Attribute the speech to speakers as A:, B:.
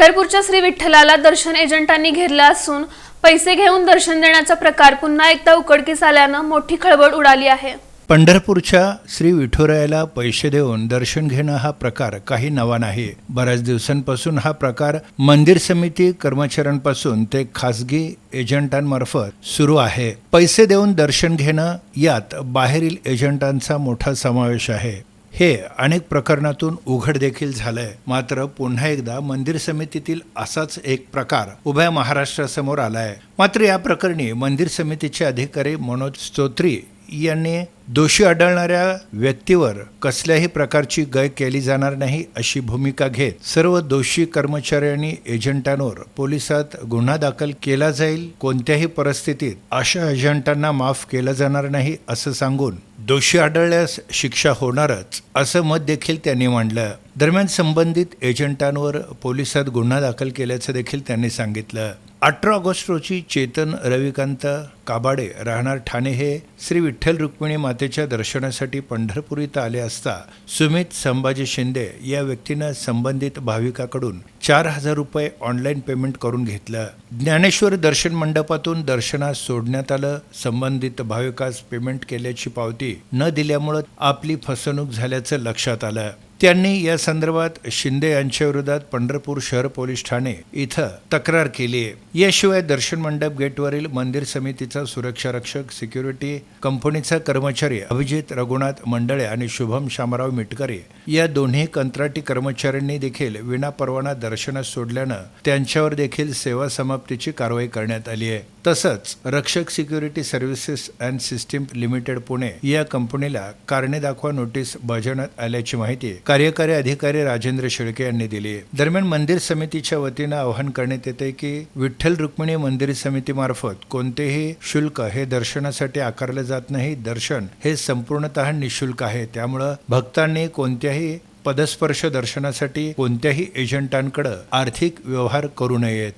A: पंढरपूरच्या श्री विठ्ठलाला दर्शन एजंटांनी घेरलं असून पैसे घेऊन दर्शन देण्याचा प्रकार पुन्हा एकदा उकडकीस आल्यानं मोठी खळबळ उडाली आहे.
B: पंढरपूरच्या श्री विठुरायाला पैसे देऊन दर्शन घेणं हा प्रकार काही नवा नाही. बऱ्याच दिवसांपासून हा प्रकार मंदिर समिती कर्मचाऱ्यांपासून ते खासगी एजंटांमार्फत सुरू आहे. पैसे देऊन दर्शन घेणं यात बाहेरील एजंटांचा मोठा समावेश आहे. हे अनेक प्रकरणातून उघड देखील झालंय. मात्र पुन्हा एकदा मंदिर समितीतील असाच एक प्रकार उभ्या महाराष्ट्रासमोर आलाय. मात्र या प्रकरणी मंदिर समितीचे अधिकारी मनोज स्तोत्री यांनी दोषी आढळणाऱ्या व्यक्तीवर कसल्याही प्रकारची गय केली जाणार नाही अशी भूमिका घेत सर्व दोषी कर्मचारी आणि एजंटांवर पोलिसात गुन्हा दाखल केला जाईल कोणत्याही परिस्थितीत अशा एजंटांना माफ केलं जाणार नाही असं सांगून दोषी आढळल्यास शिक्षा होणारच असं मत देखील त्यांनी मांडलं. दरम्यान संबंधित एजंटांवर पोलिसात गुन्हा दाखल केल्याचं देखील त्यांनी सांगितलं. अठरा ऑगस्ट रोजी चेतन रविकांत काबाडे राहणार ठाणे हे श्री विठ्ठल रुक्मिणी मातेच्या दर्शनासाठी पंढरपूर इथं आले असता सुमित संभाजी शिंदे या व्यक्तीनं संबंधित भाविकाकडून चार हजार रुपये ऑनलाईन पेमेंट करून घेतलं. ज्ञानेश्वर दर्शन मंडपातून दर्शनास सोडण्यात आलं. संबंधित भाविकास पेमेंट केल्याची पावती न दिल्यामुळं आपली फसवणूक झाल्याचं लक्षात आलं. त्यांनी या संदर्भात शिंदे यांच्या विरोधात पंढरपूर शहर पोलीस ठाणे इथं तक्रार केली आहे. याशिवाय दर्शन मंडप गेटवरील मंदिर समितीचा सुरक्षा रक्षक सिक्युरिटी कंपनीचा कर्मचारी अभिजित रघुनाथ मंडळे आणि शुभम शामराव मिटकरे या दोन्ही कंत्राटी कर्मचाऱ्यांनी देखील विनापरवाना दर्शनास सोडल्यानं त्यांच्यावर देखील सेवा समाप्तीची कारवाई करण्यात आली आहे. तसंच Rakshak security services and system limited Pune या कंपनीला कारणे दाखवा नोटीस बजावण्यात आल्याची माहिती कार्यकारी अधिकारी राजेंद्र शेळके यांनी दिली. दरम्यान मंदिर समितीच्या वतीनं आवाहन करण्यात येते की विठ्ठल रुक्मिणी मंदिर समितीमार्फत कोणतेही शुल्क हे दर्शनासाठी आकारले जात नाही. दर्शन हे संपूर्णतः निशुल्क आहे. त्यामुळं भक्तांनी कोणत्याही पदस्पर्श दर्शनासाठी कोणत्याही एजंटांकडे आर्थिक व्यवहार करू नयेत.